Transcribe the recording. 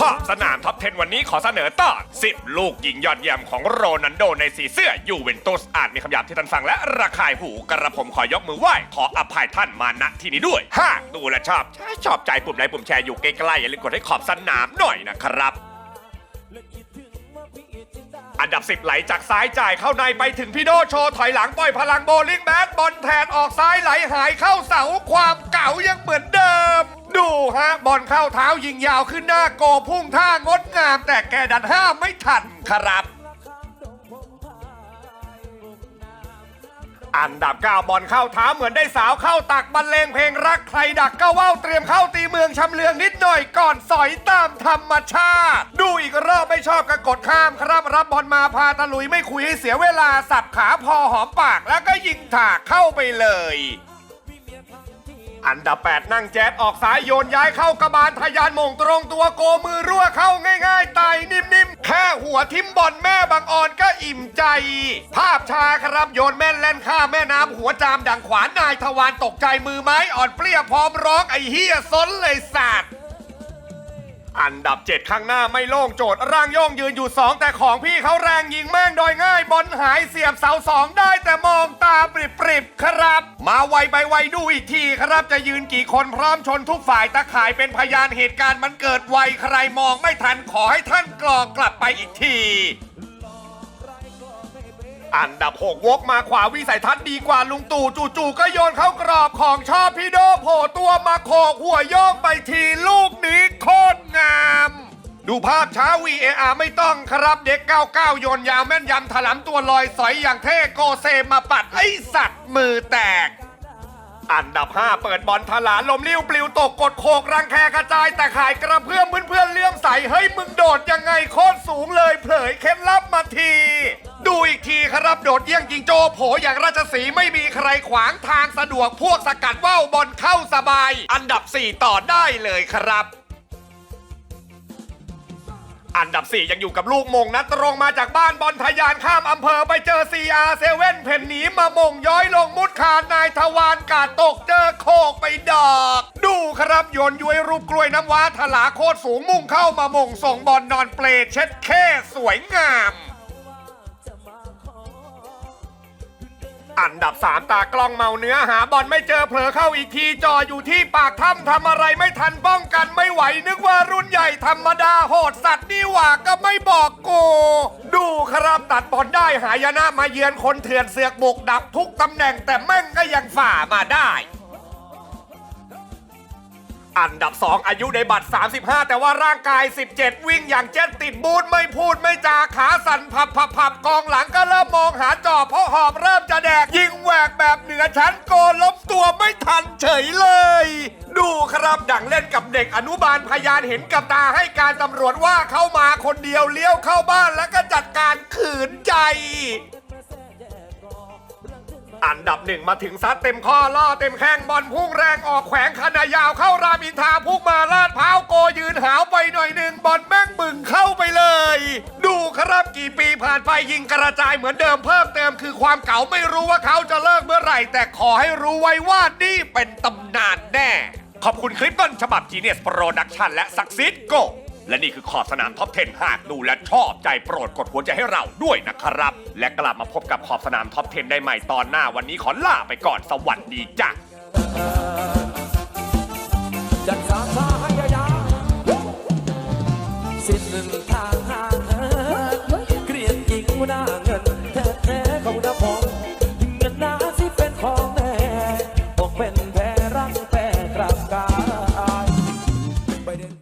ขอบสนามท็อป 10 วันนี้ขอเสนอตอน10 ลูกยิงยอดเยี่ยมของโรนัลโดในสีเสื้อยูเวนตุสอาจมีคำหยาบที่ท่านฟังและระคายหูกระผมขอยกมือไหว้ ขออภัยท่านมาณที่นี้ด้วย หากดูและชอบใช่ชอบใจปุ่มไลค์ปุ่มแชร์อยู่ใกล้ๆอย่าลืมกดให้ขอบสนามหน่อยนะครับอันดับ 10 ไหลจากซ้ายจ่ายเข้าในไปถึงพี่โดโชว์ถอยหลังปล่อยพลังโบลิ่งแบดบอลแทนออกซ้ายไหลหายเข้าเสาความเก่ายังเหมือนเดิม ดูฮะบอลเข้าเท้ายิงยาวขึ้นหน้าโกพุ่งท่างดงาม แต่แกดันห้ามไม่ทันครับ อันดับ9บอลเข้าเท้าเหมือนได้สาวเข้าตักบรรเลงเพลงรักใครดักก็ว่าวเตรียมเข้าตีเมืองชำเลืองนิดหน่อยก่อนสอยตามธรรมชาติ ดูอีกรอบไม่ชอบก็กดข้ามครับ รับบอลมาพาตะลุยไม่คุยให้เสียเวลาสับขาพอหอมปากแล้วก็ยิงถากเข้าไปเลย อันดับ 8 นั่งแจ๊ดออกสายโยนย้ายเข้ากระบาลทะยานมงตรงตัวโกมือรั่วเข้าง่ายๆไตนิ่มๆ แค่หัวทิมบอลแม่บางออนก็อิ่มใจ ภาพชาครับโยนแม่นแล่นข้าแม่น้ำหัวจามดังขวานนายทวารตกใจมือไม้อ่อนเปรี้ยพร้อมร้องไอเฮียซนเลยสัตว์ อันดับ 7 ข้างหน้าไม่โล่งโจทย์ร่างโย่งยืนอยู่ 2 แต่ของพี่เขาแรงยิงแม่งโดยง่ายบอลหายเสียบเสาสองได้แต่มองตาปริบๆครับ มาไวไปไวดูอีกทีครับจะยืนกี่คนพร้อมชนทุกฝ่ายตะข่ายเป็นพยานเหตุการณ์มันเกิดไวใครมองไม่ทันขอให้ท่านกรอกกลับไปอีกที อันดับ 6 วกมาขวาวิสัยทัศน์ดีกว่าลุงตู่จู่ๆก็โยนเข้ากรอบของชอบพี่โดโผล่ตัวมาโขกหัวโยกไปทีลูกนี้โคตรงาม ดูภาพช้า VAR ไม่ต้องครับเด็ก 99 โยนยาวแม่นยำถลำตัวลอยสอยอย่างเท่โกเซมาปัดไอสัตว์มือแตกอันดับ 5 เปิดบอลทลาลมลิ้วปลิวตกกดโขกรังแคกระจายแต่ขายกระเพื่อมเพื่อนเลื่อมใสเฮ้ยมึงโดดยังไงโคตรสูงเลยเผยเคล็ดลับมาที รับโดดเยี่ยงจิงโจโผอย่างราชสีห์ไม่มีใครขวางทางสะดวกพวกสกัดว่าวบอลเข้าสบาย อันดับ 4 ต่อได้เลยครับ อันดับ 4 ยังอยู่กับลูกมงนัดตรงมาจากบ้านบอลทะยานข้ามอำเภอไปเจอ CR7 เพ่นหนีมามงย้อยลงมุดคานนายทวารกาดตกเจอโคกไปดอก ดูครับโยนย้วยรูปกล้วยน้ำว้าถลาโคตรสูงมุ่งเข้ามามงส่งบอลนอนเปลเช็ดแค่สวยงาม อันดับ 3 ตากล้องเมาเนื้อหาบอลไม่เจอเผลอเข้าอีกทีจออยู่ที่ปากถ้ำทำอะไรไม่ทันป้องกันไม่ไหว นึกว่ารุ่นใหญ่ธรรมดาโหดสัตว์นี่หว่าก็ไม่บอกกูดูครับตัดบอลได้หายนะมาเยือนคนเถื่อนเสือกบุกดับทุกตำแหน่งแต่แม่งก็ยังฝ่ามาได้ อันดับ 2 อายุในบัตร 35 แต่ว่าร่างกาย 17 วิ่งอย่างเจ็ดติดบูทไม่พูดไม่จาขาสั่นพับพับพับกองหลังก็เริ่มมองหาจอบเพราะหอบเริ่มจะแดก ยิงแหวกแบบเหนือชั้นโกล้มตัวไม่ทันเฉยเลย ดูครับดังเล่นกับเด็กอนุบาลพยานเห็นกับตาให้การตำรวจว่าเข้ามาคนเดียวเลี้ยวเข้าบ้านแล้วก็จัดการขืนใจ อันดับหนึ่งมาถึงซัดเต็มข้อล่อเต็มแข้งบอลพุ่งแรงออกแขวงขนายาวเข้ารามอินทาพุ่งมาลาดพร้าวโกยืนหาวไปหน่อยหนึ่งบอลแม่งบึงเข้าไปเลย ดูครับกี่ปีผ่านไปยิงกระจายเหมือนเดิมเพิ่มเติมคือความเก่าไม่รู้ว่าเขาจะเลิกเมื่อไหร่ แต่ขอให้รู้ไว้ว่านี่เป็นตำนานแน่ ขอบคุณคลิปต้นฉบับ Genius Production และ Succeed Go และนี่คือขอบสนามท็อป 10 หากดูและชอบใจโปรดกดหัวใจให้เราด้วยนะครับ และกลับมาพบกับขอบสนามท็อป 10 ได้ใหม่ตอนหน้าวันนี้ขอลาไปก่อนสวัสดีจ้ะ จัดสาธายายาสิ้นทางหางเหินเกลียดหญิงหน้า